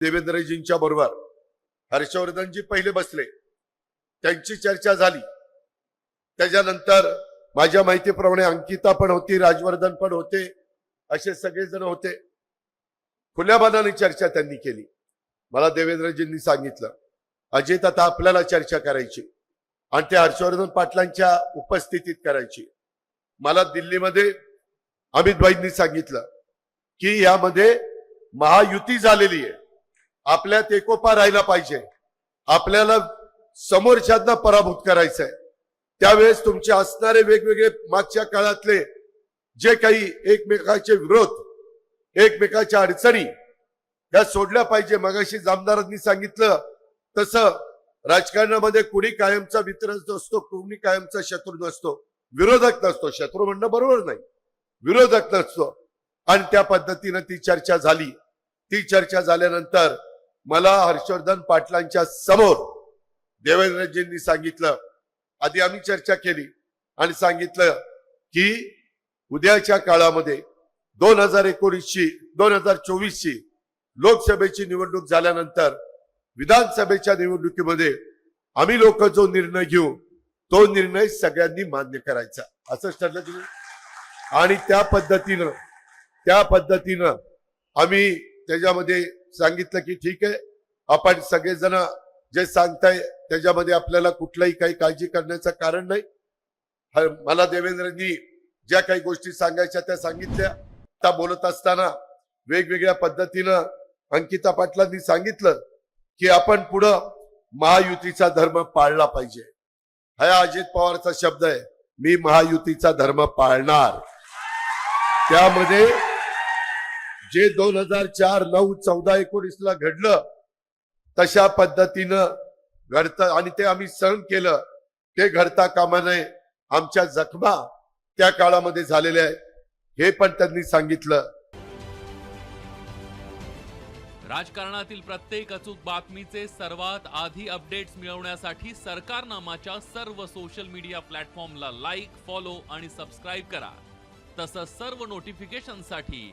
देवेंद्रजींच्या बरोबर. हर्षवर्धनजी पहिले बसले. त्यांची चर्चा झाली. त्याच्यानंतर माझ्या माहितीप्रमाणे अंकिता पण होती राजवर्धन पण होते असे सगळेजण होते. खुल्या मनाने चर्चा त्यांनी केली. मला देवेंद्रजींनी सांगितलं अजित आता आपल्याला चर्चा करायची आणि ते हर्षवर्धन पाटलांच्या उपस्थितीत करायची. मला दिल्लीमध्ये अमित भाईंनी सांगितलं की यामध्ये महायुती झालेली आहे. आपल्यात एकोपा राहिला पाहिजे. आपल्याला समोरच्यांना पराभूत करायचंय. त्यावेळेस तुमचे असणारे वेगवेगळे मागच्या काळातले जे काही एकमेकाचे विरोध एकमेकाच्या अडचणी त्या सोडल्या पाहिजे. मगाशी जामदारांनी सांगितलं तसं राजकारणामध्ये कुणी कायमचा मित्र नसतो कुणी कायमचा शत्रू नसतो. विरोधक नसतो. शत्रू म्हणणं बरोबर नाही. विरोधक नसतो. आणि त्या पद्धतीनं ती चर्चा झाली. ती चर्चा झाल्यानंतर मला हर्षवर्धन पाटलांच्या समोर देवेंद्रजींनी सांगितलं. आधी आम्ही चर्चा केली आणि सांगितलं की उद्याच्या काळामध्ये दोन हजार एकोणीसची दोन हजार चोवीसची लोकसभेची निवडणूक झाल्यानंतर विधानसभेच्या निवडणुकीमध्ये आम्ही लोक जो निर्णय घेऊ तो निर्णय सगळ्यांनी मान्य करायचा. असंच ठरलं तुम्ही आणि त्या पद्धतीनं त्या पद्धतीनं आम्ही त्याच्यामध्ये सांगितलं की ठीक आहे. आपण सगळेजण जे सांगताय त्याच्यामध्ये आपल्याला कुठलाही काही काळजी करण्याचं कारण नाही. मला देवेंद्रनी ज्या काही गोष्टी सांगायच्या त्या सांगितल्या. त्या बोलत असताना वेगवेगळ्या पद्धतीनं अंकिता पाटलांनी सांगितलं की आपण पुढं महायुतीचा धर्म पाळला पाहिजे. हा अजित पवारचा शब्द आहे मी महायुतीचा धर्म पाळणार. त्यामध्ये जे दोन हजार चार नऊ चौदा एकोणीस ला घडलं तशा पद्धतीनं घडतं आणि ते आम्ही सहन केलं. ते घडता कामा नये. आमच्या जखमा त्या काळामध्ये झालेल्या आहेत. हे पण त्यांनी सांगितलं. राजकारणातील प्रत्येक अचूक बातमीचे सर्वात आधी अपडेट्स मिळवण्यासाठी सरकारनामाच्या सर्व सोशल मीडिया प्लॅटफॉर्मला लाईक फॉलो आणि सबस्क्राईब करा. तसंच सर्व नोटिफिकेशनसाठी